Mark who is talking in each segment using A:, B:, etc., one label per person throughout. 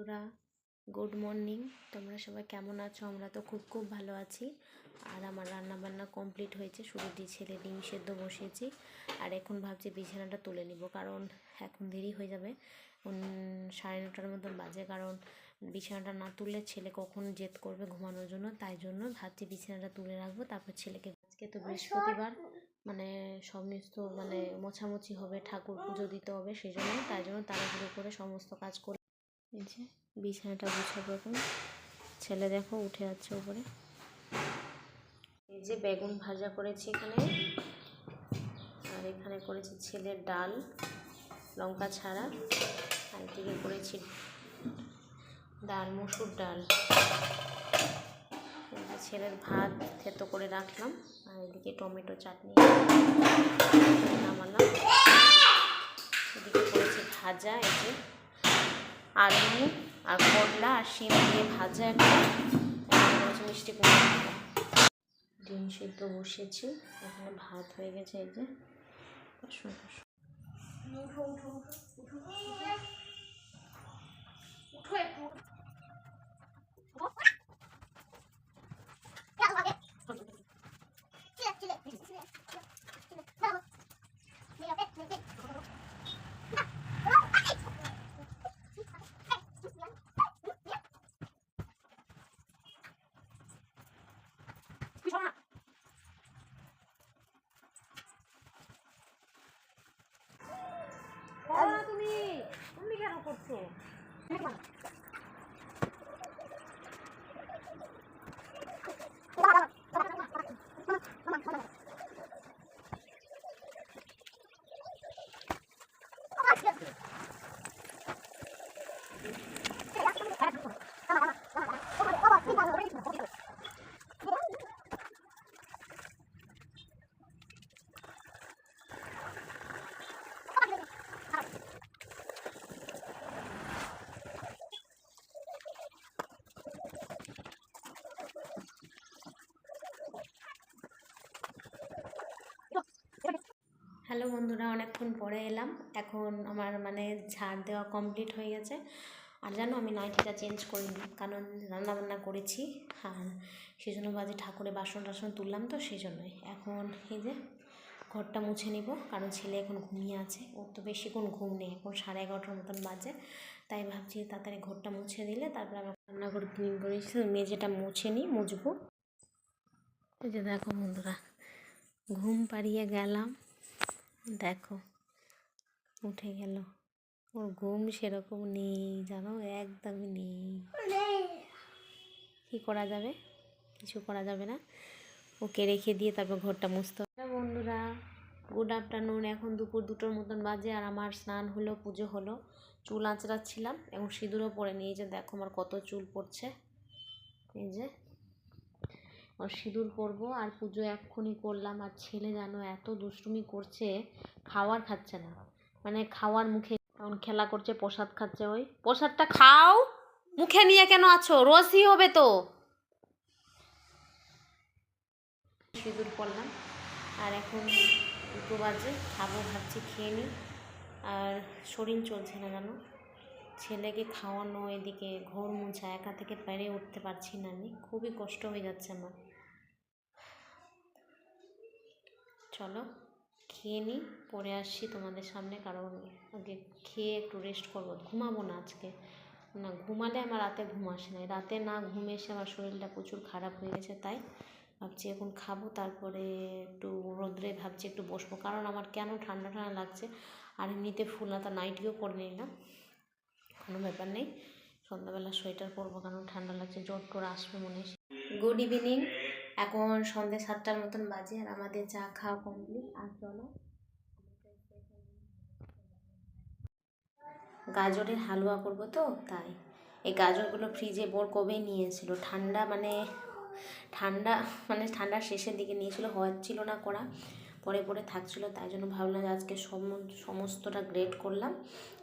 A: বন্ধুরা good morning তোমরা সবাই কেমন আছো? আমরা তো খুব খুব ভালো আছি। আর আমার রান্না বান্না কমপ্লিট হয়েছে। শুধু দিয়ে ছেলে ডিম সেদ্ধ বসিয়েছি। আর এখন ভাবছি বিছানাটা তুলে নিব, কারণ এখন দেরি হয়ে যাবে। সাড়ে নটার মতন বাজে, কারণ বিছানাটা না তুললে ছেলে কখন জেদ করবে ঘুমানোর জন্য। তাই জন্য ভাবছি বিছানাটা তুলে রাখব, তারপর ছেলেকে আজকে তো বৃহস্পতিবার। মানে সমস্ত মানে মোছামুছি হবে, ঠাকুর পুজো দিতে হবে, সেই জন্য। তাই জন্য তাড়াহুড়ো করে সমস্ত কাজ করে এই যে বিছানাটা গুছাবো এখন। ছেলে দেখো উঠে যাচ্ছে উপরে। এই যে বেগুন ভাজা করেছি এখানে। আর এখানে করেছি ছেলের ডাল, লঙ্কা ছাড়া। আর এদিকে করেছি ডাল, মুসুর ডাল। ছেলের ভাত থেতো করে রাখলাম। আর এদিকে টমেটো চাটনি নামালাম। এদিকে করেছি ভাজা, এই যে আলু আর করলা আর শিম দিয়ে ভাজা একটা মিষ্টি ভাজা। ডিম সিদ্ধ বসেছি, এখানে ভাত হয়ে গেছে, এই যে হ্যালো বন্ধুরা, অনেকক্ষণ পরে এলাম। এখন আমার মানে ঝাড় দেওয়া কমপ্লিট হয়ে গেছে। আর জানো, আমি নাইটিটা চেঞ্জ করিনি, কারণ রান্না বান্না করেছি। আর সেই জন্য বাজে ঠাকুরে বাসন টাসন তুললাম তো সেই জন্যই এখন এই যে ঘরটা মুছে নিব, কারণ ছেলে এখন ঘুমিয়ে আছে। ওর তো বেশিক্ষণ ঘুম নেই, এখন সাড়ে এগারোটার মতন বাজে। তাই ভাবছি তাড়াতাড়ি ঘরটা মুছে দিলে, তারপরে আবার রান্নাঘর ক্লিন করে মেঝেটা মুছে নিই, মুছবো। এই যে দেখো বন্ধুরা, ঘুম পাড়িয়ে গেলাম। দেখো, উঠে গেল। ওর ঘুম সেরকম নেই, জানো? একদমই নেই। কি করা যাবে? কিছু করা যাবে না। ওকে রেখে দিয়ে তারপর ঘরটা মুছতে বন্ধুরা, গুড আফটারনুন। এখন দুপুর দুটোর মতন বাজে আর আমার স্নান হলো, পুজো হলো। চুল আঁচড়াচ্ছিলাম এবং সিঁদুরও পরে নিয়ে যে দেখো আমার কত চুল পড়ছে। এই যে। সিঁদুর পরবো, আর পুজো এক্ষুনি করলাম, আর ছেলে যেন এত দুষ্টুমি করছে, খাওয়ার খাচ্ছে না। মানে খাওয়ার মুখে এখন খেলা করছে, প্রসাদ খাচ্ছে ওই। প্রসাদটা খাও! মুখে নিয়ে কেন আছো? রসই হবে তো। সিঁদুর পরলাম, আর এখন দুটো বাজে, খাব, ভাবছি খেয়ে নিই। আর শরীর চলছে না জানো? ছেলেকে খাওয়ানো, এদিকে ঘর মোছা, একা থেকে পেরে উঠতে পারছি না আমি। খুবই কষ্ট হয়ে যাচ্ছে আমার। চলো, খেয়ে নিই পরে আসছি তোমাদের সামনে, কারণ আগে খেয়ে একটু রেস্ট করব। ঘুমাবো না আজকে। না, ঘুমালে আমার রাতে ঘুম আসে না। রাতে না ঘুম এসে আমার শরীরটা প্রচুর খারাপ হয়ে গেছে, তাই ভাবছি এখন খাব, তারপরে একটু রোদ্রে ভাবছি একটু বসবো। কারণ আমার কেন ঠান্ডা ঠান্ডা লাগছে, আর এমনিতে ফুল হাতা নাইটিও পরে নিলাম কোনো ব্যাপার নেই, সন্ধ্যাবেলা সোয়েটার পরবো, কারণ ঠান্ডা লাগছে জোর টোর আসবে মনে হয়। গুড ইভিনিং এখন সন্ধ্যে সাতটার মতন বাজে আর আমাদের চা খাওয়া কমপ্লিট আর চলো। গাজরের হালুয়া করব তো, তাই। এই গাজরগুলো ফ্রিজে বোর কবে নিয়েছিল? ঠান্ডা মানে ঠান্ডা মানে ঠান্ডার শেষের দিকে নিয়েছিল হচ্ছিল না করা পরে পরে থাকছিল, তাই জন্য ভাবলাম যে আজকে সম- সমস্তটা গ্রেট করলাম।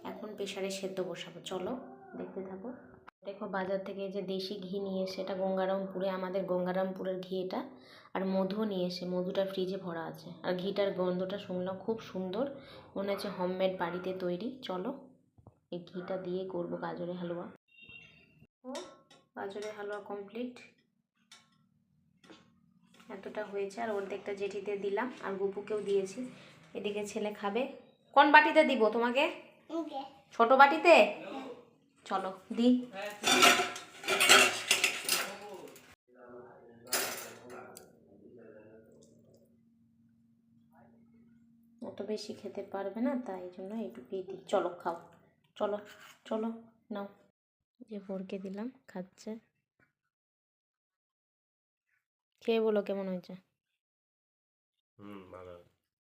A: এখন প্রেশারে সেদ্ধ বসাবো। চলো, দেখতে থাকো। দেখো বাজার থেকে যে দেশি ঘি নিয়ে এসে এটা গঙ্গারামপুরে আমাদের গঙ্গারামপুরের ঘি এটা আর মধু নিয়ে এসে মধুটা ফ্রিজে ভরা আছে। আর ঘিটার গন্ধটা শুনলাম খুব সুন্দর মনে হচ্ছে হোমমেড বাড়িতে তৈরি। চলো এই ঘিটা দিয়ে করব গাজরের হালুয়া। ও গাজরের হালুয়া কমপ্লিট এতটা হয়েছে আর অর্ধেকটা জেঠিতে দিলাম আর গুপুকেও দিয়েছি। এদিকে ছেলে খাবে। কোন বাটিতে দিব তোমাকে? ছোট বাটিতে? চলো, দি। অত বেশি খেতে পারবে না, তাই জন্য এইটুকুই দিই চলো, খাও। চলো চলো, নাও। যে ভোরকে দিলাম, খাচ্ছে। খেয়ে বলো কেমন হয়েছে?
B: হুম, ভালো।